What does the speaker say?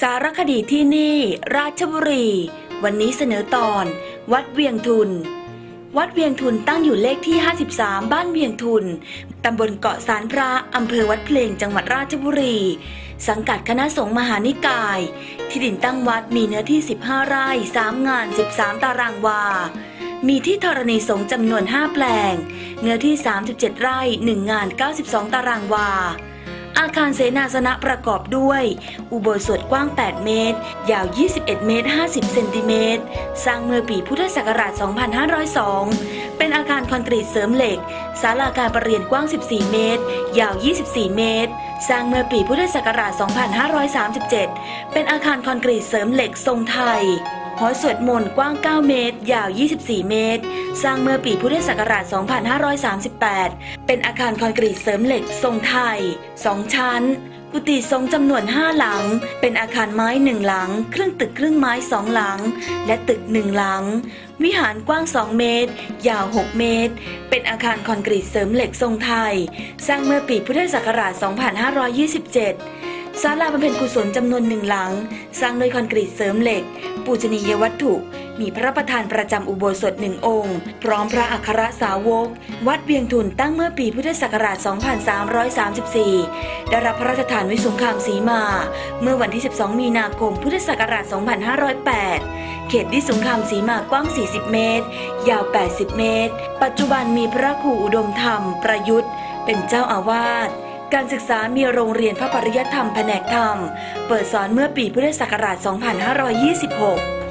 สารคดีที่นี่ราชบุรี วันนี้เสนอตอน วัดเวียงทุน วัดเวียงทุนตั้งอยู่เลขที่ 53 บ้านเวียงทุน ตำบลเกาะสารพระอำเภอวัดเพลงจังหวัดราชบุรี สังกัดคณะสงฆ์มหานิกาย ที่ดินตั้งวัดมีเนื้อที่ 15 ไร่ 3 งาน 13 ตารางวา มีที่ธรณีสงฆ์จำนวน 5 แปลง เนื้อที่ 37 ไร่ 1 งาน 92 ตารางวา อาคารเสนาสนะประกอบด้วย อุโบสถกว้าง 8 เมตร ยาว 21 เมตร 50 เซนติเมตร สร้างเมื่อปีพุทธศักราช 2502 เป็นอาคารคอนกรีตเสริมเหล็ก ศาลาการประเรียนกว้าง 14 เมตร ยาว 24 เมตร สร้างเมื่อปีพุทธศักราช 2537 เป็นอาคารคอนกรีตเสริมเหล็กทรงไทย หอสวดมนต์กว้าง 9 เมตร ยาว 24 เมตร สร้างเมื่อปีพุทธศักราช 2538 เป็นอาคารคอนกรีตเสริมเหล็กทรงไทย 2 ชั้น กุฏิทรงจำนวน 5 หลัง เป็นอาคารไม้ 1 หลัง ครึ่งตึกครึ่งไม้ 2 หลัง และตึก 1 หลัง วิหารกว้าง 2 เมตร ยาว 6 เมตร เป็นอาคารคอนกรีตเสริมเหล็กทรงไทย สร้างเมื่อปีพุทธศักราช 2527 ศาลาบำเพ็ญกุศลจำนวนหนึ่งหลัง สร้างโดยคอนกรีตเสริมเหล็ก ปูชนียวัตถุ มีพระประธานประจำอุโบสถหนึ่งองค์ พร้อมพระอัครสาวก วัดเวียงทุนตั้งเมื่อปีพุทธศักราช 2334 ได้รับพระราชทานวิสุงคามสีมา เมื่อวันที่ 12 มีนาคม พุทธศักราช 2508 เขตวิสุงคามสีมากว้าง 40 เมตร ยาว 80 เมตร ปัจจุบันมีพระครูอุดมธรรมประยุทธ์ เป็นเจ้าอาวาส การศึกษามีโรงเรียนพระปริยธรรมแผนกธรรม เปิดสอนเมื่อปีพุทธศักราช 2526